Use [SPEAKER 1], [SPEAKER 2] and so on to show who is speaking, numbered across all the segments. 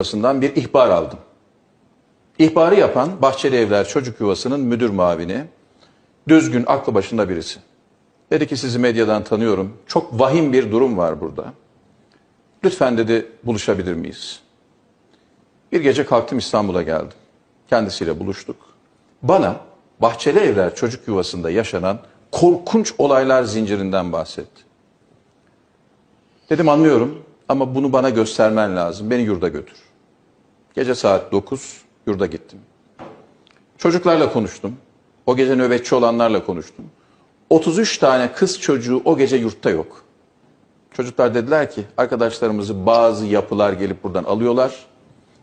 [SPEAKER 1] Yuvası'ndan bir ihbar aldım. İhbarı yapan Bahçeli Evler Çocuk Yuvası'nın müdür muavini, düzgün, aklı başında birisi. Dedi ki sizi medyadan tanıyorum. Çok vahim bir durum var burada. Lütfen dedi buluşabilir miyiz? Bir gece kalktım İstanbul'a geldim. Kendisiyle buluştuk. Bana Bahçeli Evler Çocuk Yuvası'nda yaşanan korkunç olaylar zincirinden bahsetti. Dedim anlıyorum ama bunu bana göstermen lazım. Beni yurda götür. Gece saat 9 yurda gittim. Çocuklarla konuştum. O gece nöbetçi olanlarla konuştum. 33 tane kız çocuğu o gece yurtta yok. Çocuklar dediler ki arkadaşlarımızı bazı yapılar gelip buradan alıyorlar.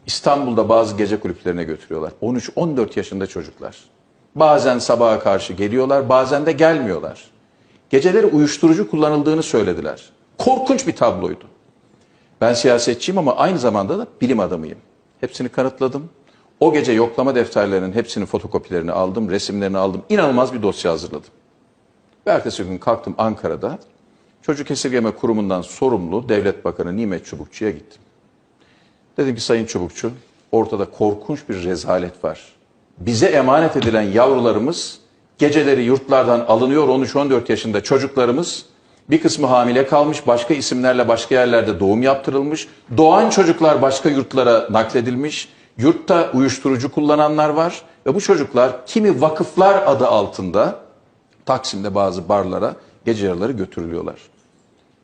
[SPEAKER 1] İstanbul'da bazı gece kulüplerine götürüyorlar. 13-14 yaşında çocuklar. Bazen sabaha karşı geliyorlar, bazen de gelmiyorlar. Geceleri uyuşturucu kullanıldığını söylediler. Korkunç bir tabloydu. Ben siyasetçiyim ama aynı zamanda da bilim adamıyım. Hepsini kanıtladım. O gece yoklama defterlerinin hepsinin fotokopilerini aldım, resimlerini aldım. İnanılmaz bir dosya hazırladım. Ve ertesi gün kalktım Ankara'da. Çocuk Esirgeme Kurumu'ndan sorumlu Devlet Bakanı Nimet Çubukçu'ya gittim. Dedim ki Sayın Çubukçu, ortada korkunç bir rezalet var. Bize emanet edilen yavrularımız geceleri yurtlardan alınıyor 13-14 yaşında çocuklarımız. Bir kısmı hamile kalmış, başka isimlerle başka yerlerde doğum yaptırılmış. Doğan çocuklar başka yurtlara nakledilmiş. Yurtta uyuşturucu kullananlar var ve bu çocuklar kimi vakıflar adı altında Taksim'de bazı barlara gece yarıları götürülüyorlar.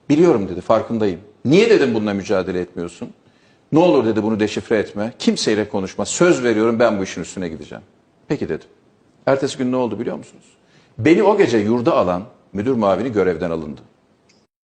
[SPEAKER 1] Biliyorum dedi farkındayım. Niye dedim bununla mücadele etmiyorsun? Ne olur dedi bunu deşifre etme. Kimseyle konuşma. Söz veriyorum ben bu işin üstüne gideceğim. Peki dedim. Ertesi gün ne oldu biliyor musunuz? Beni o gece yurda alan müdür muavini görevden alındı.